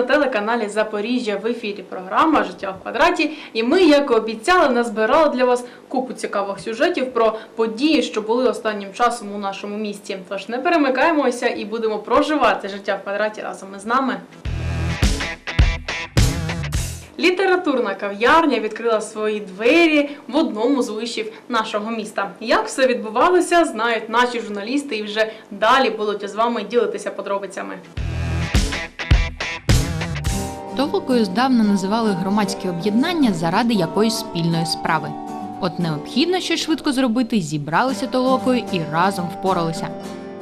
На телеканалі Запоріжжя в ефірі. Програма Життя в квадраті. І ми, як і обіцяли, назбирали для вас купу цікавих сюжетів про події, що були останнім часом у нашому місті. Тож не перемикаємося і будемо проживати життя в квадраті разом із нами. Літературна кав'ярня відкрила свої двері в одному з вишів нашого міста. Як все відбувалося, знають наші журналісти і вже далі будуть з вами ділитися подробицями. Толокою здавна називали громадські об'єднання заради якоїсь спільної справи. От необхідно щось швидко зробити, зібралися толокою і разом впоралися.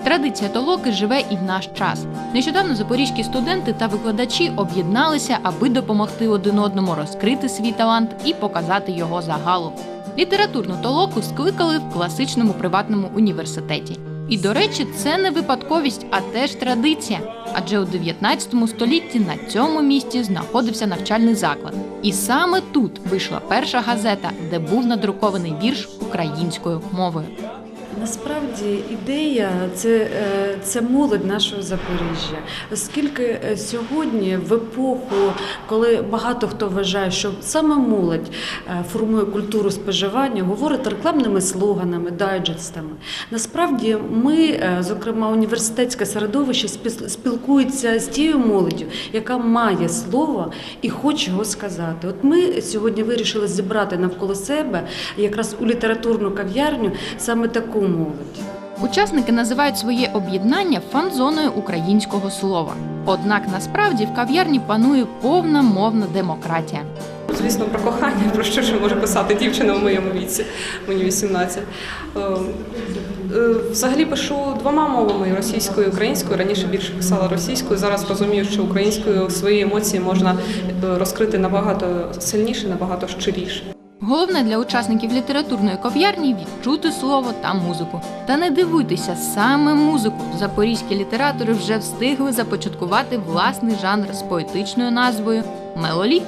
Традиція толоки живе і в наш час. Нещодавно запорізькі студенти та викладачі об'єдналися, аби допомогти один одному розкрити свій талант і показати його загалу. Літературну толоку скликали в класичному приватному університеті. І, до речі, це не випадковість, а теж традиція. Адже у 19 столітті на цьому місці знаходився навчальний заклад. І саме тут вийшла перша газета, де був надрукований вірш українською мовою. Насправді ідея це, е, це молодь нашого Запоріжжя, оскільки е, сьогодні, в епоху, коли багато хто вважає, що саме молодь е, формує культуру споживання, говорить рекламними слоганами, дайджестами. Насправді, ми, зокрема, університетське середовище спілкується з тією молоддю, яка має слово і хоче його сказати. От ми сьогодні вирішили зібрати навколо себе якраз у літературну кав'ярню саме таку молодь. Учасники називають своє об'єднання фан-зоною українського слова. Однак насправді в кав'ярні панує повна мовна демократія. Звісно, про кохання, про що ж може писати дівчина в моєму віці, мені 18. Е, е, Взагалі пишу двома мовами російською і українською. Раніше більше писала російською. Зараз розумію, що українською свої емоції можна е, розкрити набагато сильніше, набагато щиріше. Головне для учасників літературної кав'ярні відчути слово та музику. Та не дивуйтеся, саме музику. Запорізькі літератори вже встигли започаткувати власний жанр з поетичною назвою Мелоліт.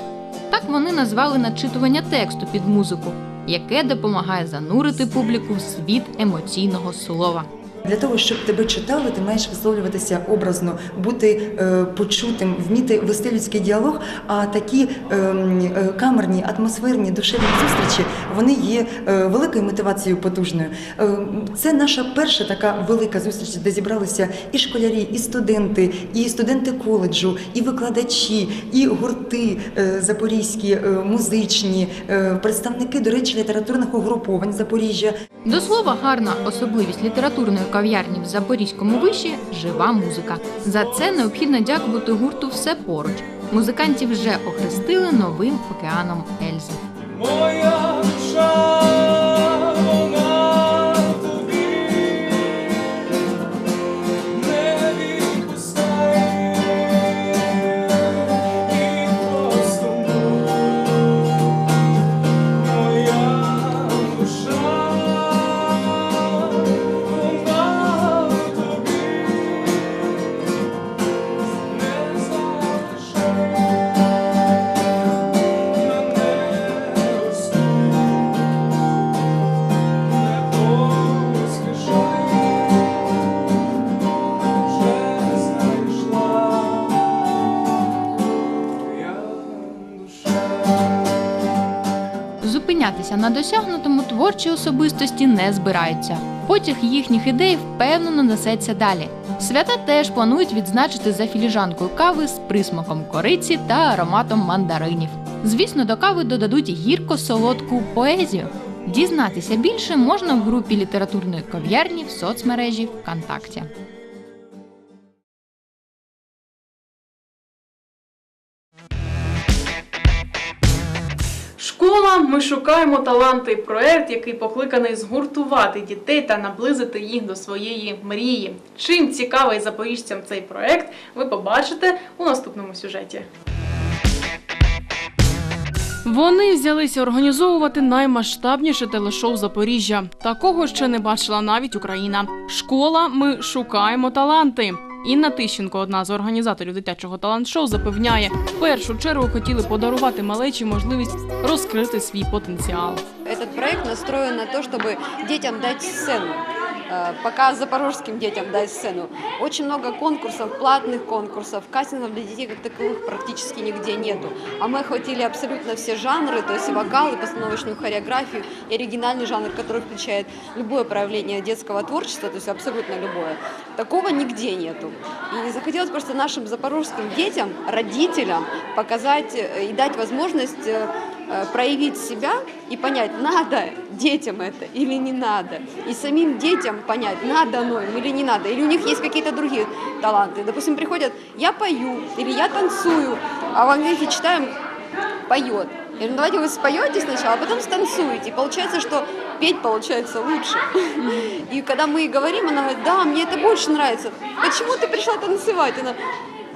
Так вони назвали начитування тексту під музику, яке допомагає занурити публіку в світ емоційного слова. Для того, щоб тебе читали, ти маєш висловлюватися образно, бути е, почутим, вміти вести людський діалог. А такі ем, е, камерні, атмосферні, душевні зустрічі вони є е, великою мотивацією потужною. Це наша перша така велика зустріч, де зібралися і школярі, і студенти, і студенти коледжу, і викладачі, і гурти запорізькі, музичні, представники, до речі, літературних угруповань Запоріжжя. До слова, гарна особливість літературної кав'ярні в Запорізькому виші жива музика. За це необхідно дякувати гурту все поруч. Музикантів вже охрестили новим океаном Ельзи. Зупинятися на досягнутому творчі особистості не збираються. Потяг їхніх ідей впевнено несеться далі. Свята теж планують відзначити за філіжанкою кави з присмаком кориці та ароматом мандаринів. Звісно, до кави додадуть гірко-солодку поезію. Дізнатися більше можна в групі літературної кав'ярні в соцмережі ВКонтакті. Ми шукаємо таланти. Проект, який покликаний згуртувати дітей та наблизити їх до своєї мрії. Чим цікавий запоріжцям цей проект, ви побачите у наступному сюжеті. Вони взялися організовувати наймасштабніше телешоу Запоріжжя. Такого ще не бачила навіть Україна. Школа ми шукаємо таланти. Інна Тищенко, одна з організаторів дитячого талант-шоу, запевняє, в першу чергу хотіли подарувати малечі можливість розкрити свій потенціал. Этот проект настроен на то, чтобы детям дать сцену. Э, пока запорожским детям дать сцену. Очень много конкурсов, платных конкурсов, кастингов для детей как таковых практически нигде нету. А мы охватили абсолютно все жанры, то есть и вокал, и постановочную хореографию, и оригинальный жанр, который включает любое проявление детского творчества, то есть абсолютно любое. Такого нигде нету. И захотелось просто нашим запорожским детям, родителям показать э, и дать возможность э, проявить себя и понять, надо детям это или не надо. И самим детям понять, надо оно им или не надо. Или у них есть какие-то другие таланты. Допустим, приходят, я пою или я танцую, а в английке читаем, поет. Я говорю, ну давайте вы споете сначала, а потом станцуете. И получается, что петь получается лучше. И когда мы говорим, она говорит, да, мне это больше нравится. Почему ты пришла танцевать? Она,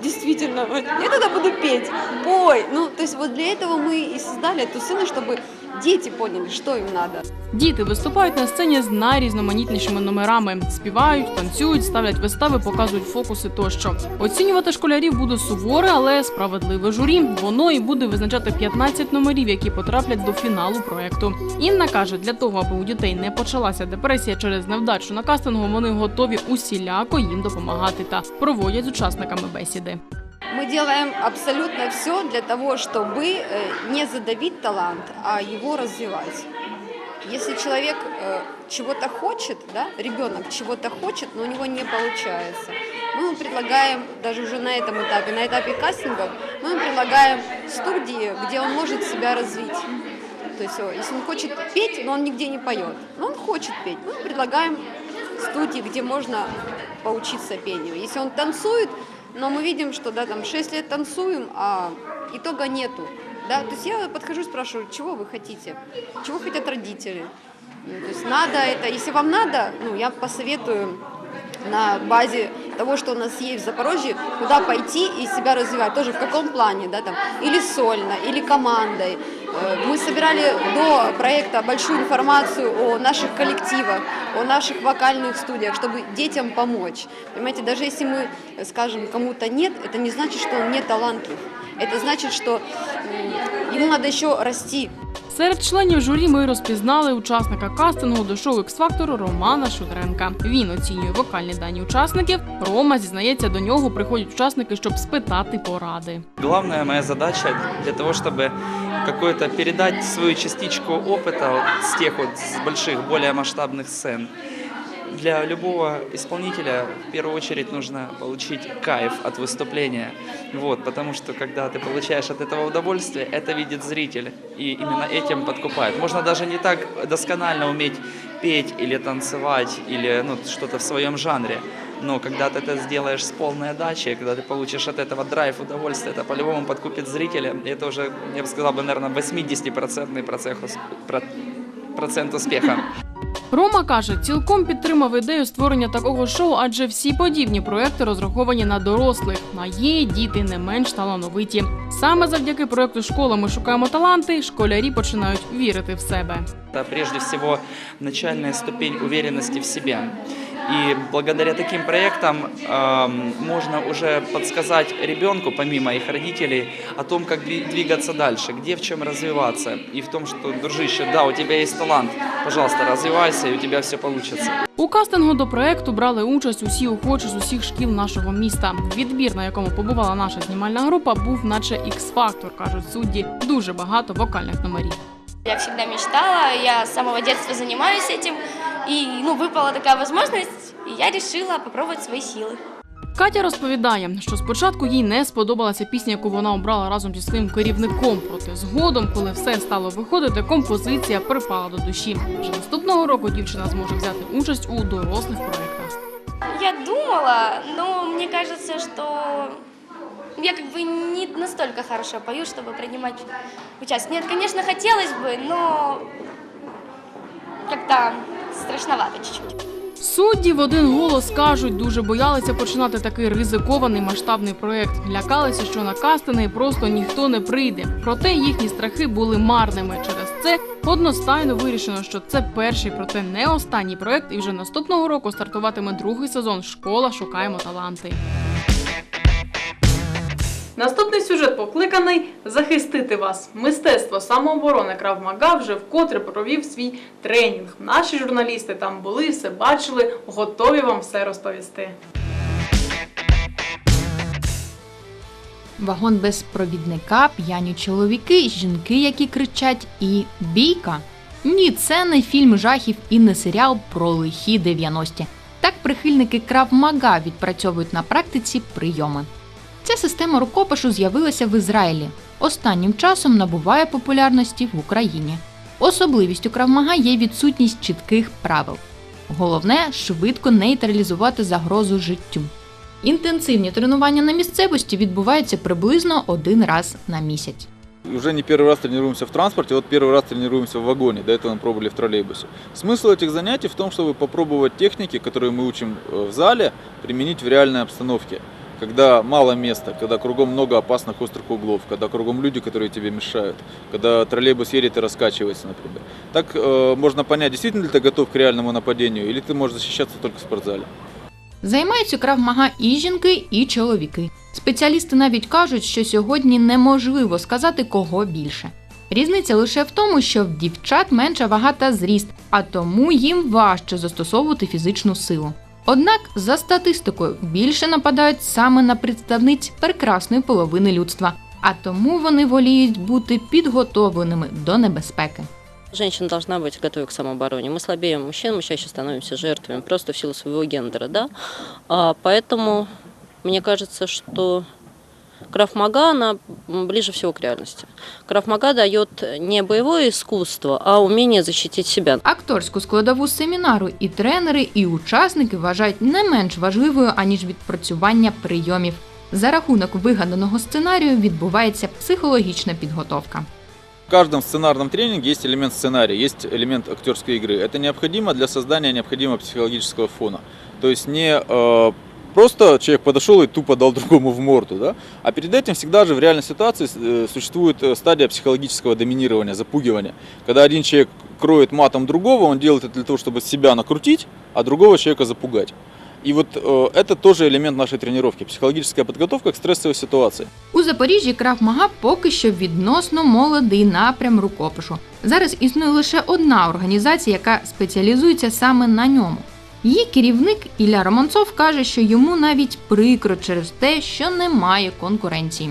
действительно, говорит, я тогда буду петь. Пой. Ну, то есть вот для этого мы и создали эту сцену, чтобы дети поняли, что им надо. Діти виступають на сцені з найрізноманітнішими номерами, співають, танцюють, ставлять вистави, показують фокуси тощо. Оцінювати школярів буде суворе, але справедливе журі. Воно і буде визначати 15 номерів, які потраплять до фіналу проекту. Інна каже, для того, аби у дітей не почалася депресія через невдачу на кастингу, вони готові усіляко їм допомагати та проводять з учасниками бесіди. Мы делаем абсолютно все для того, чтобы э, не задавить талант, а его развивать. Если человек э, чего-то хочет, да, ребенок чего-то хочет, но у него не получается, мы ему предлагаем, даже уже на этом этапе, на этапе кастингов, мы ему предлагаем студии, где он может себя развить. То есть, если он хочет петь, но он нигде не поет, но он хочет петь, мы предлагаем студии, где можно поучиться пению. Если он танцует, но мы видим, что да, там 6 лет танцуем, а итога нету. Да? То есть я подхожу и спрашиваю, чего вы хотите? Чего хотят родители? Ну, то есть надо это, если вам надо, ну, я посоветую на базе того, что у нас есть в Запорожье, куда пойти и себя развивать, тоже в каком плане, да, там, или сольно, или командой. Э, Мы собирали до проекта большую информацию о наших коллективах, о наших вокальных студиях, чтобы детям помочь. Понимаете, даже если мы скажем кому-то нет, это не значит, что он не талантлив. Это значит, что ему надо еще расти, Серед членів журі ми розпізнали учасника кастингу до шоу X-Factor Романа Шудренка. Він оцінює вокальні дані учасників. Рома зізнається, до нього приходять учасники, щоб спитати поради. Главная моя задача для того, чтобы какое-то передать свою частичку опыта вот с тех вот с больших, более масштабных сцен. Для любого исполнителя в первую очередь нужно получить кайф от выступления. Вот, потому что когда ты получаешь от этого удовольствие, это видит зритель. И именно этим подкупает. Можно даже не так досконально уметь петь или танцевать, или ну, что-то в своем жанре. Но когда ты это сделаешь с полной отдачей, когда ты получишь от этого драйв, удовольствие, это по-любому подкупит зрителя. И это уже, я бы сказал, бы, наверное, 80% процент, ус- про- процент успеха. Рома каже, цілком підтримав ідею створення такого шоу, адже всі подібні проекти розраховані на дорослих. А є діти не менш талановиті. Саме завдяки проекту Школа ми шукаємо таланти. Школярі починають вірити в себе. Это прежде всего начальна ступінь уверенності в себе. И благодаря таким проектам эм, можно уже подсказать ребенку, помимо их родителей, о том, как дви- двигаться дальше, где в чем развиваться. И в том, что, дружище, да, у тебя есть талант, пожалуйста, развивайся, и у тебя все получится. У кастингу до проекту брали участь усі охочі з усіх шкіл нашого міста. Відбір, на якому побувала наша знімальна група, був наче X-фактор, кажуть судді. Дуже багато вокальних номерів. Я всегда мечтала, я с самого детства занимаюсь этим, и ну, выпала такая возможность, и я решила попробовать свои силы. Катя розповідає, що спочатку їй не сподобалася пісня, яку вона обрала разом зі своїм керівником. Проте згодом, коли все стало виходити, композиція припала до душі. Вже наступного року дівчина зможе взяти участь у дорослих проєктах. Я думала, но мне кажется, что я как бы не настолько хорошо пою, чтобы принимать участие. Нет, конечно, хотелось бы, но как-то страшновато чуть-чуть. Судді в один голос кажуть, дуже боялися починати такий ризикований масштабний проект. Лякалися, що на кастинги просто ніхто не прийде. Проте їхні страхи були марними. Через це одностайно вирішено, що це перший, проте не останній проект. І вже наступного року стартуватиме другий сезон Школа шукаємо таланти. Наступний сюжет покликаний захистити вас. Мистецтво самооборони Крав Мага вже вкотре провів свій тренінг. Наші журналісти там були, все бачили, готові вам все розповісти. Вагон без провідника, п'яні чоловіки, жінки, які кричать, і бійка. Ні, це не фільм жахів і не серіал про лихі 90-ті. Так прихильники Крав Мага відпрацьовують на практиці прийоми. Ця система рукопишу з'явилася в Ізраїлі. Останнім часом набуває популярності в Україні. Особливістю Крав Мага є відсутність чітких правил. Головне швидко нейтралізувати загрозу життю. Інтенсивні тренування на місцевості відбуваються приблизно один раз на місяць. Уже не первый раз тренируемся в транспорте, вот первый раз тренируемся в вагоне, до этого мы пробовали в троллейбусе. Смысл этих занятий в том, чтобы попробовать техники, которые мы учим э, в зале, применить в реальной обстановке. Когда мало места, когда кругом много опасных острых углов, когда кругом люди, которые тебе мешают, когда троллейбус едет и раскачивается, например. Так э, можно понять, действительно ли ты готов к реальному нападению, или ты можешь защищаться только в спортзале. Займаються крав-мага і жінки, і чоловіки. Спеціалісти навіть кажуть, що сьогодні неможливо сказати кого більше. Різниця лише в тому, що в дівчат менша вага та зріст, а тому їм важче застосовувати фізичну силу. Однак, за статистикою, більше нападають саме на представниць прекрасної половини людства, а тому вони воліють бути підготовленими до небезпеки. Женщина должна быть готовой к самообороне. Мы слабее мужчин, мы чаще становимся жертвами просто в силу своего гендера, да. А, поэтому мне кажется, что Крафмага, она м, ближе всего к реальности. Крафмага дает не боевое искусство, а умение защитить себя. Акторську складову семінару і тренери, і учасники вважають не менш важливою, аніж відпрацювання прийомів. За рахунок вигаданого сценарію відбувається психологічна підготовка. В каждом сценарном тренинге есть элемент сценария, есть элемент актерской игры. Это необходимо для создания необходимого психологического фона. То есть не э, просто человек подошел и тупо дал другому в морду, да? а перед этим всегда же в реальной ситуации э, существует э, стадия психологического доминирования, запугивания. Когда один человек кроет матом другого, он делает это для того, чтобы себя накрутить, а другого человека запугать. И вот э, это тоже элемент нашей тренировки, психологическая подготовка к стрессовой ситуации. У Запоріжжі Крав Мага поки що відносно молодий напрям рукопишу. Зараз існує лише одна організація, яка спеціалізується саме на ньому. Її керівник Ілля Романцов каже, що йому навіть прикро через те, що немає конкуренції.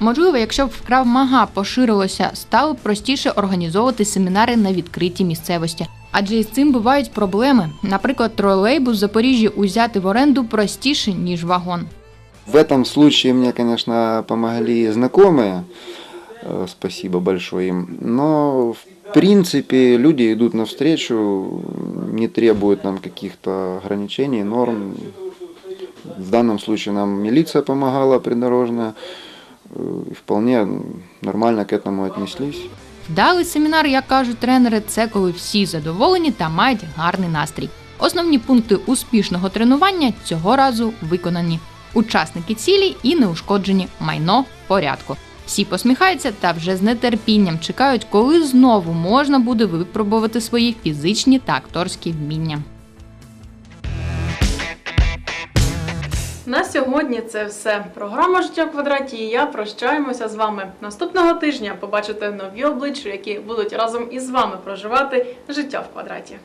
Можливо, якщо б вкрав мага поширилося, стало б простіше організовувати семінари на відкритій місцевості. Адже із цим бувають проблеми. Наприклад, тролейбус в Запоріжжі узяти в оренду простіше, ніж вагон. В этом случае мне, конечно, помогли знакомые, э, спасибо большое им. Но, в принципе, люди идут навстречу, не требуют нам каких-то ограничений, норм. В данном случае нам милиция помогала придорожная, э, вполне нормально к этому отнеслись. Вдалий семінар, як кажуть тренери, це коли всі задоволені та мають гарний настрій. Основні пункти успішного тренування цього разу виконані. Учасники цілі і неушкоджені майно в порядку. Всі посміхаються та вже з нетерпінням чекають, коли знову можна буде випробувати свої фізичні та акторські вміння. На сьогодні це все. Програма Життя в квадраті. І я прощаємося з вами. Наступного тижня побачите нові обличчя, які будуть разом із вами проживати життя в квадраті.